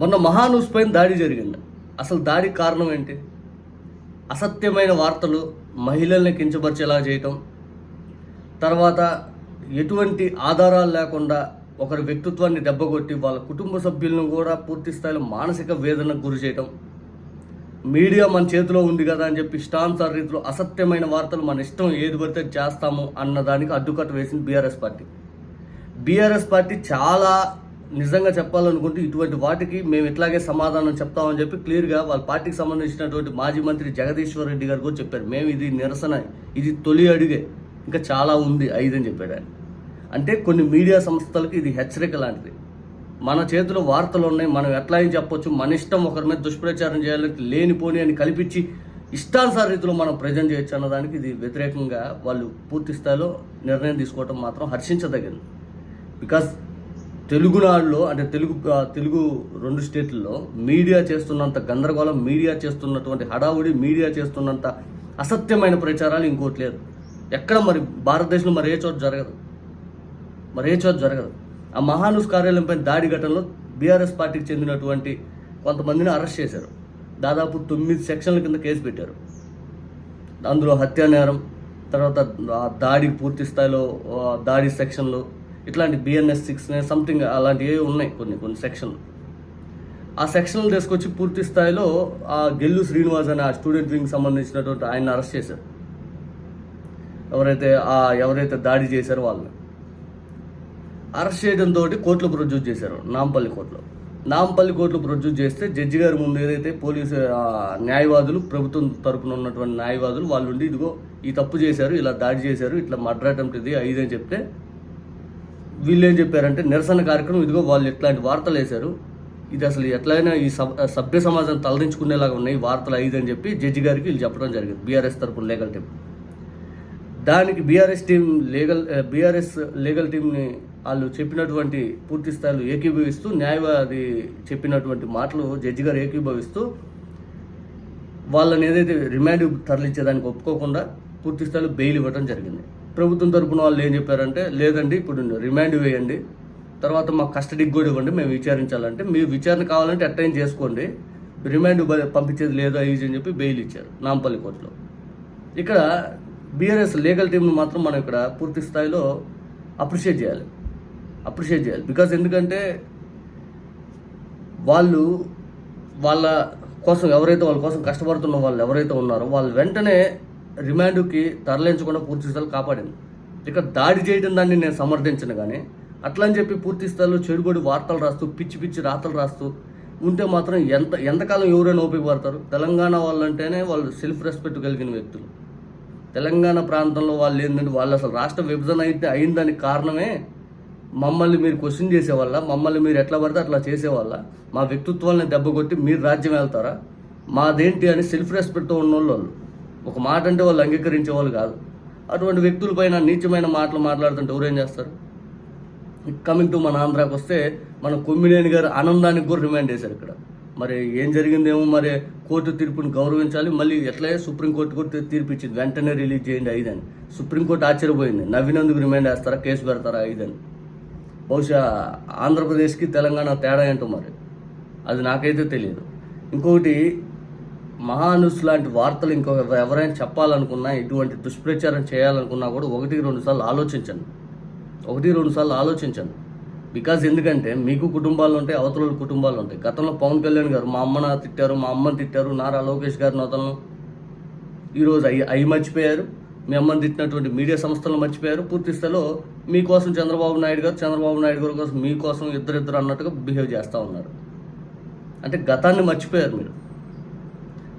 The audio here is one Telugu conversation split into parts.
మొన్న మహానూస్ పైన దాడి జరిగింది. అసలు దాడికి కారణం ఏంటి? అసత్యమైన వార్తలు మహిళల్ని కించపరిచేలా చేయటం తర్వాత ఎటువంటి ఆధారాలు లేకుండా ఒకరి వ్యక్తిత్వాన్ని దెబ్బకొట్టి వాళ్ళ కుటుంబ సభ్యులను కూడా పూర్తి స్థాయిలో మానసిక వేదనకు గురి చేయటం మీడియా మన చేతిలో ఉంది కదా అని చెప్పి ఇష్టానుసార రీతిలో అసత్యమైన వార్తలు మన ఇష్టం ఏది పడితే చేస్తాము అన్న దానికి అడ్డుకట్ట వేసింది బీఆర్ఎస్ పార్టీ. బీఆర్ఎస్ పార్టీ చాలా నిజంగా చెప్పాలనుకుంటే ఇటువంటి వాటికి మేము ఇట్లాగే సమాధానం చెప్తామని చెప్పి క్లియర్గా వాళ్ళ పార్టీకి సంబంధించినటువంటి మాజీ మంత్రి జగదీశ్వర్ రెడ్డి గారు కూడా చెప్పారు. మేము ఇది నిరసన ఇది తొలి అడిగే. ఇంకా చాలా ఉంది ఐదని చెప్పాడు ఆయన. అంటే కొన్ని మీడియా సంస్థలకు ఇది హెచ్చరిక లాంటిది. మన చేతిలో వార్తలు ఉన్నాయి మనం ఎట్లా అని చెప్పొచ్చు. మన ఇష్టం ఒకరి మీద దుష్ప్రచారం చేయాలంటే లేనిపోని అని కల్పించి ఇష్టానుసార రీతిలో మనం ప్రజెంట్ చేయొచ్చు అన్నదానికి ఇది వ్యతిరేకంగా వాళ్ళు పూర్తి స్థాయిలో నిర్ణయం తీసుకోవటం మాత్రం హర్షించదగింది. బికాస్ తెలుగునాడులో అంటే తెలుగు తెలుగు రెండు స్టేట్లలో మీడియా చేస్తున్నంత గందరగోళం మీడియా చేస్తున్నటువంటి హడావుడి మీడియా చేస్తున్నంత అసత్యమైన ప్రచారాలు ఇంకోటి లేదు. ఎక్కడ మరి భారతదేశంలో మరి ఏ చోట జరగదు? మరి ఏ చోట జరగదు? ఆ మహానూస్ కార్యాలయంపై దాడి ఘటనలో బీఆర్ఎస్ పార్టీకి చెందినటువంటి కొంతమందిని అరెస్ట్ చేశారు. దాదాపు తొమ్మిది సెక్షన్ల కింద కేసు పెట్టారు. అందులో హత్యా నేరం తర్వాత దాడి దాడికి పూర్తి స్థాయిలో దాడి సెక్షన్లు ఇట్లాంటి బిఎన్ఎస్ సిక్స్ సంథింగ్ అలాంటివి ఉన్నాయి కొన్ని కొన్ని సెక్షన్లు ఆ సెక్షన్లు తీసుకొచ్చి పూర్తి స్థాయిలో ఆ గెల్లు శ్రీనివాస్ అనే ఆ స్టూడెంట్ వింగ్ సంబంధించినటువంటి ఆయన అరెస్ట్ చేశారు. ఎవరైతే ఆ ఎవరైతే దాడి చేశారో వాళ్ళని. అరెస్ట్ చేయడంతో కోర్టులో ప్రొడ్యూస్ చేశారు నాంపల్లి కోర్టులో. నాంపల్లి కోర్టులో ప్రొడ్యూస్ చేస్తే జడ్జి గారి ముందు ఏదైతే పోలీసు న్యాయవాదులు ప్రభుత్వం తరపున ఉన్నటువంటి న్యాయవాదులు వాళ్ళు ఉండి ఇదిగో ఈ తప్పు చేశారు ఇలా దాడి చేశారు ఇట్లా మర్డర్ అటెంప్ట్ ఇది అయిదని చెప్తే వీళ్ళు ఏం చెప్పారంటే నిరసన కార్యక్రమం ఇదిగో వాళ్ళు ఇట్లాంటి వార్తలు వేశారు. ఇది అసలు ఎట్లయినా ఈ సభ్య సమాజం తలదించుకునేలాగా ఉన్నాయి ఈ వార్తలు ఐదు అని చెప్పి జడ్జి గారికి వీళ్ళు చెప్పడం జరిగింది బీఆర్ఎస్ తరపున లీగల్ టీం దానికి BRS team legal BRS legal టీంని వాళ్ళు చెప్పినటువంటి పూర్తి స్థాయిలో ఏకీభవిస్తూ న్యాయవాది చెప్పినటువంటి మాటలు జడ్జి గారు ఏకీభవిస్తూ వాళ్ళని ఏదైతే రిమాండ్ తరలించేదానికి ఒప్పుకోకుండా పూర్తి స్థాయిలో బెయిల్ ఇవ్వడం జరిగింది. ప్రభుత్వం తరపున వాళ్ళు ఏం చెప్పారంటే లేదండి ఇప్పుడు రిమాండ్ వేయండి తర్వాత మాకు కస్టడీకి కూడా ఇవ్వండి మేము విచారించాలంటే మీరు విచారణ కావాలంటే అటైన్ చేసుకోండి రిమాండ్ బ- పంపించేది లేదా ఈజీ అని చెప్పి బెయిల్ ఇచ్చారు నాంపల్లి కోర్టులో. ఇక్కడ బీఆర్ఎస్ లీగల్ టీంను మాత్రం మనం ఇక్కడ పూర్తి స్థాయిలో అప్రిషియేట్ చేయాలి. అప్రిషియేట్ చేయాలి. బికాజ్ ఎందుకంటే వాళ్ళు వాళ్ళ కోసం ఎవరైతే వాళ్ళ కోసం కష్టపడుతున్న వాళ్ళు ఎవరైతే ఉన్నారో వాళ్ళు వెంటనే రిమాండ్కి తరలించకుండా పూర్తి స్థాయిలో కాపాడింది. ఇక దాడి చేయడం దాన్ని నేను సమర్థించను కానీ అట్లా అని చెప్పి పూర్తి స్థాయిలో చెడుగొడి వార్తలు రాస్తూ పిచ్చి పిచ్చి రాతలు రాస్తూ ఉంటే మాత్రం ఎంత ఎంతకాలం ఎవరైనా ఓపిక పడతారు? తెలంగాణ వాళ్ళంటేనే వాళ్ళు సెల్ఫ్ రెస్పెక్ట్ కలిగిన వ్యక్తులు. తెలంగాణ ప్రాంతంలో వాళ్ళు ఏంటంటే వాళ్ళు అసలు రాష్ట్ర విభజన అయితే అయిందానికి కారణమే మమ్మల్ని మీరు క్వశ్చన్ చేసేవాళ్ళ మమ్మల్ని మీరు ఎట్లా పడితే అట్లా చేసేవాళ్ళ. మా వ్యక్తిత్వాన్ని దెబ్బకొట్టి మీరు రాజ్యం వెళ్తారా? మాదేంటి అని సెల్ఫ్ రెస్పెక్ట్తో ఉన్న వాళ్ళు వాళ్ళు. ఒక మాట అంటే వాళ్ళు అంగీకరించే వాళ్ళు కాదు. అటువంటి వ్యక్తులపైన నీచమైన మాటలు మాట్లాడుతుంటే ఎవరేం చేస్తారు? కమింగ్ టు మన ఆంధ్రాకి వస్తే మన కొమ్మినేని గారు ఆనందానికి కూడా రిమాండ్ చేశారు ఇక్కడ. మరి ఏం జరిగిందేమో మరి కోర్టు తీర్పుని గౌరవించాలి మళ్ళీ ఎట్లా సుప్రీంకోర్టు కూడా తీర్పు ఇచ్చింది వెంటనే రిలీజ్ చేయండి ఐదని. సుప్రీంకోర్టు ఆశ్చర్యపోయింది. నవ్వినందుకు రిమాండ్ వేస్తారా కేసు పెడతారా ఐదని. బహుశా ఆంధ్రప్రదేశ్కి తెలంగాణ తేడా ఏంటో మరి? అది నాకైతే తెలియదు. ఇంకొకటి మహానుస్ లాంటి వార్తలు ఇంకొక ఎవరైనా చెప్పాలనుకున్నా ఇటువంటి దుష్ప్రచారం చేయాలనుకున్నా కూడా ఒకటి రెండు సార్లు ఆలోచించండి ఒకటి రెండు సార్లు ఆలోచించండి బికాజ్ ఎందుకంటే మీకు కుటుంబాలు ఉంటాయి అవతల కుటుంబాలు ఉంటాయి. గతంలో పవన్ కళ్యాణ్ గారు మా అమ్మన తిట్టారు మా అమ్మని తిట్టారు నారా లోకేష్ గారిని అతను ఈరోజు అవి అవి మర్చిపోయారు. మీ అమ్మని తిట్టినటువంటి మీడియా సంస్థలు మర్చిపోయారు. పూర్తి స్థాయిలో మీకోసం చంద్రబాబు నాయుడు గారు చంద్రబాబు నాయుడు గారి కోసం మీకోసం ఇద్దరిద్దరు అన్నట్టుగా బిహేవ్ చేస్తూ ఉన్నారు. అంటే గతాన్ని మర్చిపోయారు మీరు.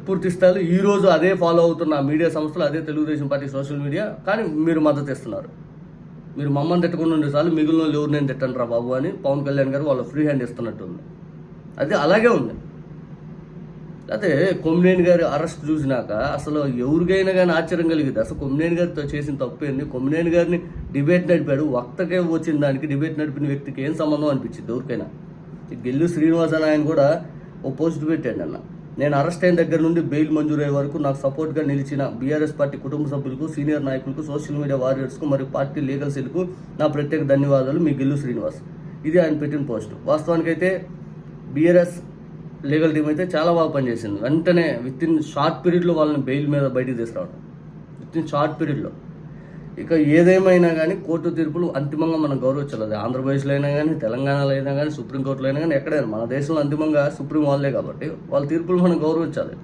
పూర్తి స్థాయిలో ఈ రోజు అదే ఫాలో అవుతున్న మీడియా సంస్థలు అదే తెలుగుదేశం పార్టీ సోషల్ మీడియా కానీ మీరు మద్దతు ఇస్తున్నారు. మీరు మమ్మల్ని తిట్టకుండా ఉండే మిగిలిన వాళ్ళు ఎవరు నేను తిట్టండి రా బాబు అని పవన్ కళ్యాణ్ గారు వాళ్ళు ఫ్రీ హ్యాండ్ ఇస్తున్నట్టు ఉంది అది అలాగే ఉంది. అయితే కొమ్మినేని గారి అరెస్ట్ చూసినాక అసలు ఎవరికైనా కానీ ఆశ్చర్యం కలిగింది అసలు కొమ్మినేని గారితో చేసిన తప్పు ఏంది? కొమ్మినేని గారిని డిబేట్ నడిపాడు. వక్తకే వచ్చిన దానికి డిబేట్ నడిపిన వ్యక్తికి ఏం సంబంధం అనిపించింది? ఎవరికైనా. గెల్లు శ్రీనివాస్ ఆయన కూడా ఓ పోస్ట్ పెట్టాడు అన్న నేను అరెస్ట్ అయిన దగ్గర నుండి బెయిల్ మంజూరయ్యే వరకు నాకు సపోర్ట్గా నిలిచిన బీఆర్ఎస్ పార్టీ కుటుంబ సభ్యులకు సీనియర్ నాయకులకు సోషల్ మీడియా వారియర్స్కు మరియు పార్టీ లీగల్ సెల్కు నా ప్రత్యేక ధన్యవాదాలు. మీ గిల్లు శ్రీనివాస్. ఇది ఆయన పెట్టిన పోస్ట్. వాస్తవానికైతే బీఆర్ఎస్ లీగల్ టీం అయితే చాలా బాగా పనిచేసింది. వెంటనే విత్ ఇన్ షార్ట్ పీరియడ్లో వాళ్ళని బెయిల్ మీద బయటికి తీసుకురావడం. విత్ ఇన్ షార్ట్ పీరియడ్లో. ఇక ఏదేమైనా కానీ కోర్టు తీర్పులు అంతిమంగా మనం గౌరవించాలి అది ఆంధ్రప్రదేశ్లో అయినా కానీ తెలంగాణలో అయినా కానీ సుప్రీంకోర్టులో అయినా కానీ ఎక్కడైనా మన దేశంలో అంతిమంగా సుప్రీం వాళ్ళే కాబట్టి వాళ్ళ తీర్పులు మనం గౌరవించాలి.